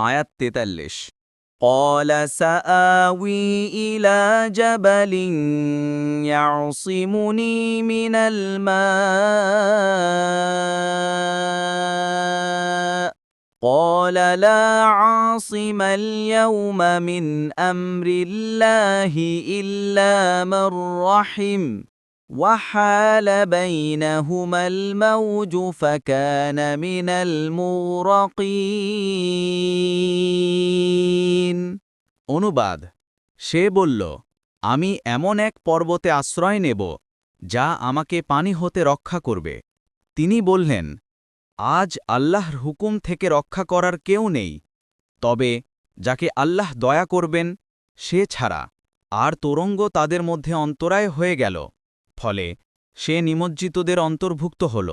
আয়াত তেতাল্লিশ قال سآوي إلى جبل يعصمني من الماء قال لا عاصم اليوم من أمر الله إلا من رحم وحال بينهما الموج فكان من المغرقين অনুবাদ সে বলল আমি এমন এক পর্বতে আশ্রয় নেব যা আমাকে পানি হতে রক্ষা করবে তিনি বললেন আজ আল্লাহর হুকুম থেকে রক্ষা করার কেউ নেই তবে যাকে আল্লাহ দয়া করবেন সে ছাড়া আর তোরঙ্গ তাদের মধ্যে অন্তরায় হয়ে গেল ফলে সে নিমজ্জিতদের অন্তর্ভুক্ত হল।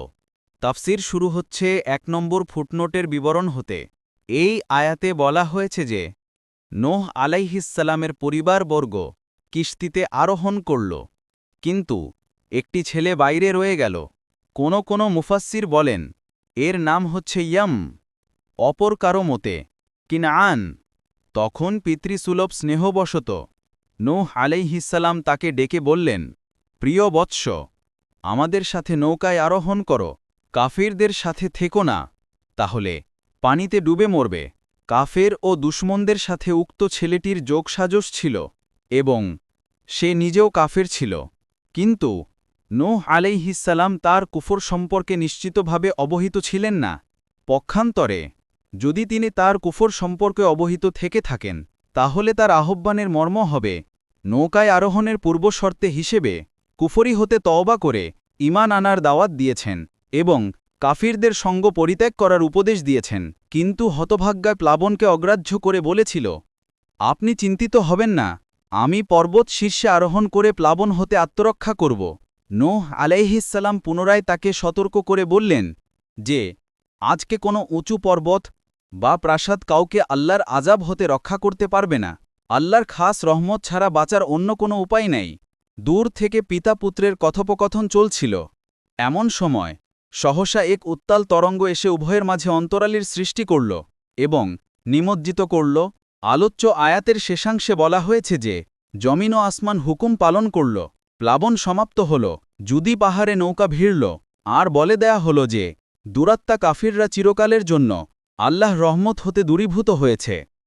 তাফসির শুরু হচ্ছে এক নম্বর ফুটনোটের বিবরণ হতে। এই আয়াতে বলা হয়েছে যে, নোহ আলাইহিসালামের পরিবারবর্গ কিস্তিতে আরোহণ করল। কিন্তু একটি ছেলে বাইরে রয়ে গেল। কোনো কোনো মুফাস্সির বলেন, এর নাম হচ্ছে ইয়াম, অপর কারও মতে কিনআন। তখন পিতৃসুলভ স্নেহবশত নূহ আলাইহিসাল্লাম তাকে ডেকে বললেন প্রিয় বৎস, আমাদের সাথে নৌকায় আরোহণ করো, কাফিরদের সাথে থেকো না, তাহলে পানিতে ডুবে মরবে। কাফের ও দুশ্মনদের সাথে উক্ত ছেলেটির যোগসাজস ছিল এবং সে নিজেও কাফের ছিল। কিন্তু নোহ আলাইহিসাল্লাম তার কুফর সম্পর্কে নিশ্চিতভাবে অবহিত ছিলেন না। পক্ষান্তরে যদি তিনি তার কুফর সম্পর্কে অবহিত থেকে থাকেন, তাহলে তার আহ্বানের মর্ম হবে নৌকায় আরোহণের পূর্বশর্তে হিসেবে কুফরি হতে তওবা করে ইমান আনার দাওয়াত দিয়েছেন এবং কাফিরদের সঙ্গ পরিত্যাগ করার উপদেশ দিয়েছেন। কিন্তু হতভাগ্যায় প্লাবনকে অগ্রাহ্য করে বলেছিল, আপনি চিন্তিত হবেন না, আমি পর্বত শীর্ষে আরোহণ করে প্লাবন হতে আত্মরক্ষা করব। নোহ আলাইহিসাল্লাম পুনরায় তাকে সতর্ক করে বললেন যে, আজকে কোনো উঁচু পর্বত বা প্রাসাদ কাউকে আল্লাহর আজাব হতে রক্ষা করতে পারবে না। আল্লাহর খাস রহমত ছাড়া বাঁচার অন্য কোনো উপায় নেই। দূর থেকে পিতা পুত্রের কথোপকথন চলছিল। এমন সময়, সহসা এক উত্তাল তরঙ্গ এসে উভয়ের মাঝে অন্তরালির সৃষ্টি করল এবং নিমজ্জিত করল। আলোচ্য আয়াতের শেষাংশে বলা হয়েছে যে, জমিন ও আসমান হুকুম পালন করল, প্লাবন সমাপ্ত হল জুদি পাহাড়ে নৌকা ভিড়ল। আর বলে দেয়া হল যে, দুরাত্মা কাফিররা চিরকালের জন্য আল্লাহ রহমত হতে দূরীভূত হয়েছে।